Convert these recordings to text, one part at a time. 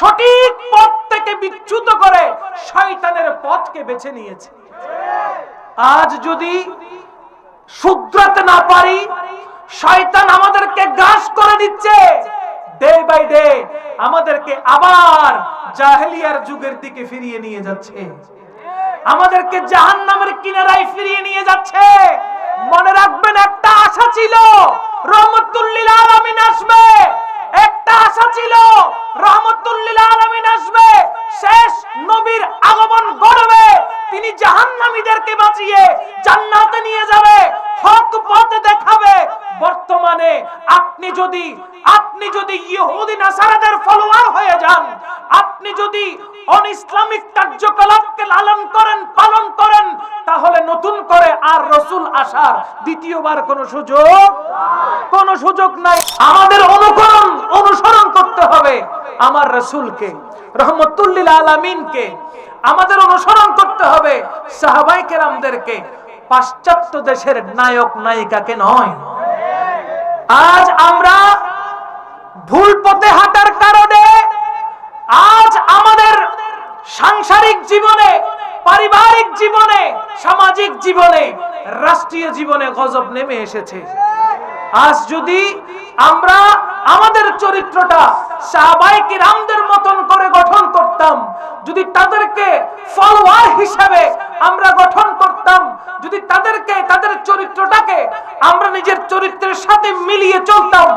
সঠিক পথ থেকে বিচ্যুত করে শয়তানের পথকে বেছে নিয়েছি। আজ যদি শুধরাতে না পারি, শয়তান আমাদেরকে গ্রাস করে দিচ্ছে। ডে বাই ডে আমাদেরকে আবার জাহেলিয়ার যুগের দিকে ফিরিয়ে নিয়ে যাচ্ছে। আমাদেরকে জাহান্নামের কিনারায় ফিরিয়ে নিয়ে যাচ্ছে। মনে রাখবেন, একটা আশা ছিল, রহমতুল্লিল আসবে। একটা আশা ছিল, রহমতুল্লিল আসবে। শেষ নবীর আগমন তিনি জাহান্নামীদেরকে বাঁচিয়ে জান্নাতে নিয়ে যাবে, হক পথ দেখাবে। বর্তমানে আপনি যদি আপনি যদি ইহুদি নাসারাদের ফলোয়ার হয়ে যান, আপনি যদি অন ইসলামিক কার্যকলাপকে লালন করেন, পালন করেন তাহলে নতুন করে আর রসুল আসার দ্বিতীয়বার কোনো সুযোগ কোনো সুযোগ নাই। আমাদের অনুকরণ, অনুসরণ করতে হবে আমার রসুলকে, রহমতুল্লিল আলামিনকে। আমাদের অনুসরণ করতে হবে সাহাবাই কেরামদেরকে। পাশ্চাত্য দেশের নায়ক, নায়িকাকে নয়। আজ আমরা ভুল পথে হাঁটার কারণে, আজ আমাদের সাংসারিক জীবনে পারিবারিক জীবনে, সামাজিক জীবনে, রাষ্ট্রীয় জীবনে গজব নেমে এসেছে। আজ যদি আমরা আমাদের চরিত্রটা সাহাবাইকে রামদের মতন করে গঠন করতাম, যদি তাদেরকে ফলোয়ার হিসাবে আমরা গঠন করতাম, যদি তাদেরকে, তাদের চরিত্রটাকে আমরা নিজের চরিত্রের সাথে মিলিয়ে চলতাম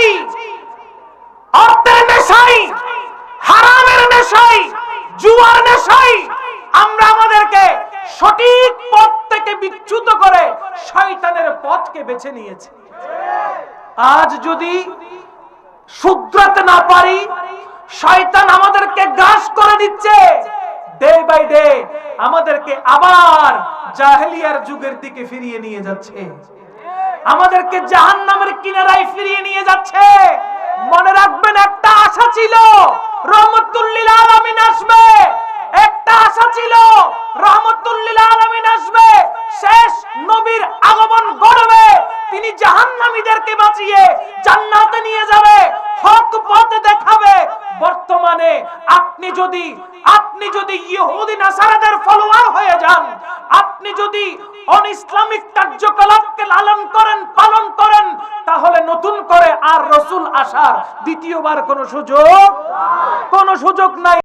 গেছি অর্থের নেশাই, হারামের নেশাই, জুয়ার নেশাই, আমরা আমাদেরকে সঠিক পথ থেকে বিচ্যুত করে শয়তানের পথকে বেছে নিয়েছি। আজ যদি শুধরাতে না পারি, শয়তান আমাদেরকে গ্রাস করে দিচ্ছে। ডে বাই ডে আমাদেরকে আবার জাহেলিয়ার যুগের দিকে ফিরিয়ে নিয়ে যাচ্ছে। আমাদেরকে জাহান্নামের কিনারায় ফিরিয়ে নিয়ে যাচ্ছে। মনে রাখবেন, একটা আশা ছিল, রহমতুল্লিল আলামিন আসবে। একটা আশা ছিল, রহমতুল্লিল আলামিন আসবে। শেষ নবীর আগমন ঘটবে। তিনি জাহান্নামীদেরকে বাঁচিয়ে জান্নাতে নিয়ে যাবে, হক পথ দেখাবে। বর্তমানে আপনি যদি আপনি যদি ইহুদি, নাসারাদের ফলোয়ার হয়ে যান, আপনি যদি অন ইসলামিক কার্যকলাপকে লালন করেন, পালন করেন, তাহলে নতুন করে আর রসুল আসার দ্বিতীয়বার কোনো সুযোগ কোনো সুযোগ নাই।